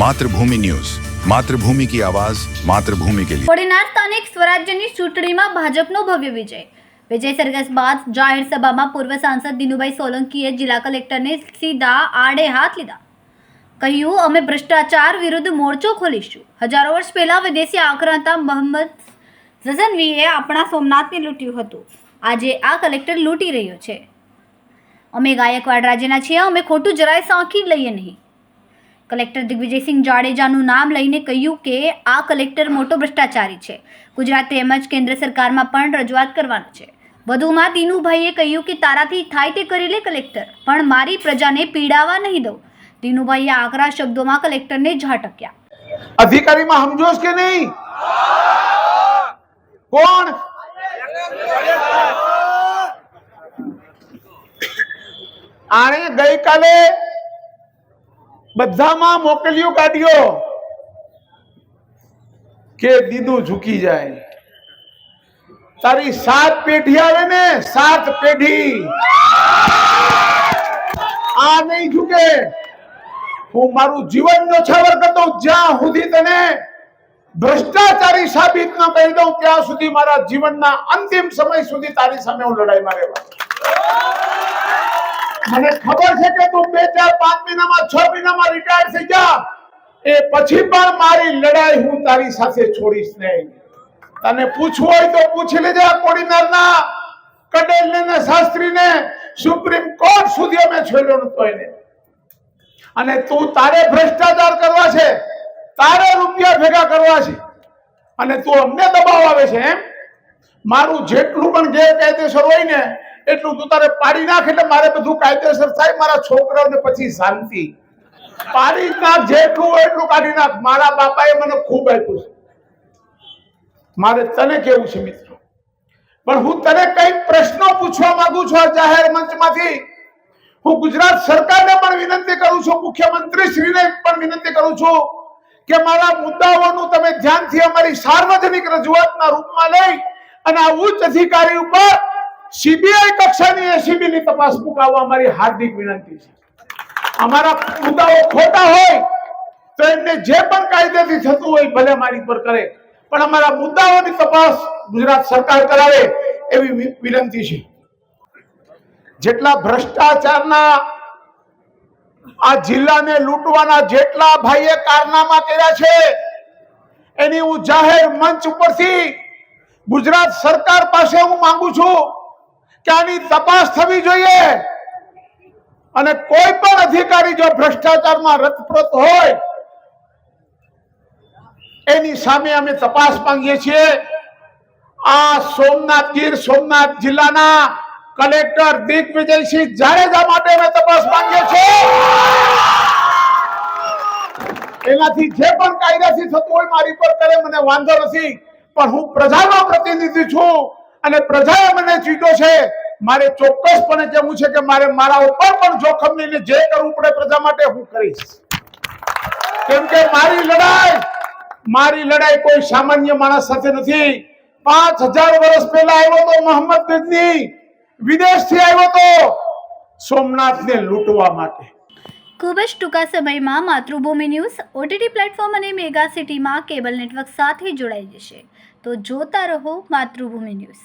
Mathrubhumi news. Mathrubhumi કી આવાજ, માતૃભૂમિ કે લીએ ઓડીનાર સ્થાનિક સ્વરાજ્યની ચૂંટણીમાં ભાજપનો ભવ્ય વિજય. વિજય સરઘસ બાદ જાહેર સભામાં પૂર્વ સાંસદ દિનુભાઈ સોલંકીએ જિલ્લા કલેક્ટરને સીધા આડે હાથ લીધા. કહ્યું, અમે ભ્રષ્ટાચાર વિરુદ્ધ મોરચો ખોલીશું. હજારો વર્ષ પહેલાં વિદેશી આક્રાંતા મોહમ્મદ ઝઝનવીએ આપણા સોમનાથને લૂંટ્યું હતું. આજે આ કલેક્ટર લૂંટી રહ્યો છે. અમે ગાયકવાડ રાજ્યના છીએ, અમે ખોટું જરાય સાંખી લઈએ નહીં. કલેક્ટર દિગ્વિજયસિંહ જાડેજાનું નામ લઈને કહ્યું કે આ કલેક્ટર મોટો ભ્રષ્ટાચારી છે. ગુજરાત તેમજ કેન્દ્ર સરકારમાં પણ રજૂઆત કરવાનું છે. વધુમાં દિનુભાઈએ કહ્યું કે તારાથી થાય તે કરી લે કલેક્ટર, પણ મારી પ્રજાને પીડાવા નહીં દઉં. દિનુભાઈએ આકરા શબ્દોમાં કલેક્ટરને ઝાટક્યા. અધિકારીમાં સમજોશ કે નહીં? કોણ? આણે ગઈકાલે બધામાં મોકલ્યું કાઢ્યો. કે દીદું ઝૂકી જાય. તારી સાત પેઢી આવે ને, સાત પેઢી. આ નહીં ઝૂકે. હું મારું જીવન ન્યોછાવર કરતો જ્યાં સુધી તને ભ્રષ્ટાચારી સાબિત ન કરી દઉં, ત્યાં સુધી મારા જીવનના અંતિમ સમય સુધી તારી સામે હું લડાઈમાં રહેવા. મને ખબર છે કે તું બે ચાર, પાંચ મહિનામાં, છ મહિનામાં રિટાયર થઈ જા. એ પછી પણ મારી લડાઈ હું તારી સાથે છોડીશ નહીં. તને પૂછવું હોય તો પૂછી લેજે કોડીનારના કડેલને ને શાસ્ત્રીને. સુપ્રીમ કોર્ટ સુધી અમે છોડ્યો નતો એને. અને તું તારે ભ્રષ્ટાચાર કરવા છે. તારે રૂપિયા ભેગા કરવા છે. અને તું અમને દબાવ આવે છે, એમ? મારું જેટલું પણ ગેરકાયદેસર હોય ને એટલું તું તારે પાડી નાખ એટલે મારે બધું કાયદેસર થાય, મારા છોકરાઓને પછી શાંતિ. પાડી નાખ, જેટલું હોય એટલું કાઢી નાખ. મારા બાપાએ મને ખૂબ આપ્યું છે. મારે તને કેવું છે, મિત્રો? પણ હું તને કઈ પ્રશ્નો પૂછવા માંગુ છું આ જાહેર મંચમાંથી. હું ગુજરાત સરકારને પણ વિનંતી કરું છું મુખ્યમંત્રી શ્રીને પણ વિનંતી કરું છું કે મારા મુદ્દાઓનું તમે ધ્યાનથી અમારી સાર્વજનિક રજૂઆતના રૂપમાં લઈ અને આ ઉચ્ચ અધિકારી ઉપર સીબીઆઈ કક્ષાની એસીબી ની તપાસ મુકાવવા અમારી હાર્દિક વિનંતી છે. અમારા મુદ્દાઓ ખોટા હોય તો એમને જે પણ કાયદેથી થતું હોય ભલે મારી પર કરે. પણ અમારા મુદ્દાઓની તપાસ ગુજરાત સરકાર કરાવે એવી વિનંતી છે. જેટલા ભ્રષ્ટાચારના આ જિલ્લાને લૂંટવાના જેટલા ભાઈએ કારનામા કર્યા છે, એની હું જાહેર મંચ ઉપરથી ગુજરાત સરકાર પાસે હું માંગુ છું કે આની તપાસ થવી જોઈએ. અને કોઈ પણ અધિકારી જો ભ્રષ્ટાચારમાં રતપ્રત હોય, એની સામે અમે તપાસ માંગીએ છીએ. આ સોમનાથ ગીર સોમનાથ જિલ્લાના કલેક્ટર દિગ્વિજયસિંહ જાડેજા માટે અમે તપાસ માંગીએ છીએ. એનાથી જે પણ કાયદાથી થતું હોય મારી પર કરે, મને વાંધો નથી. પણ હું પ્રજાનો પ્રતિનિધિ છું. અને પ્રજાએ મને ચીટો છે, મારે ચોક્કસપણે કહેવું છે કે મારે મારા ઉપર પણ જોખમ લઈને જે કરવું પડે પ્રજા માટે હું કરીશ. કેમ કે મારી લડાઈ મારી લડાઈ કોઈ સામાન્ય માણસ સાથે નથી. પાંચ હજાર વર્ષ પહેલા આવ્યો તો મોહમ્મદ ગજની વિદેશથી આવ્યો તો સોમનાથને લૂંટવા માટે. ખૂબ જ ટૂંકા સમયમાં માતૃભૂમિ ન્યૂઝ ઓટીટી પ્લેટફોર્મ અને મેગા સિટીમાં કેબલ નેટવર્ક સાથે જોડાઈ જશે. તો જોતા રહો માતૃભૂમિ ન્યૂઝ.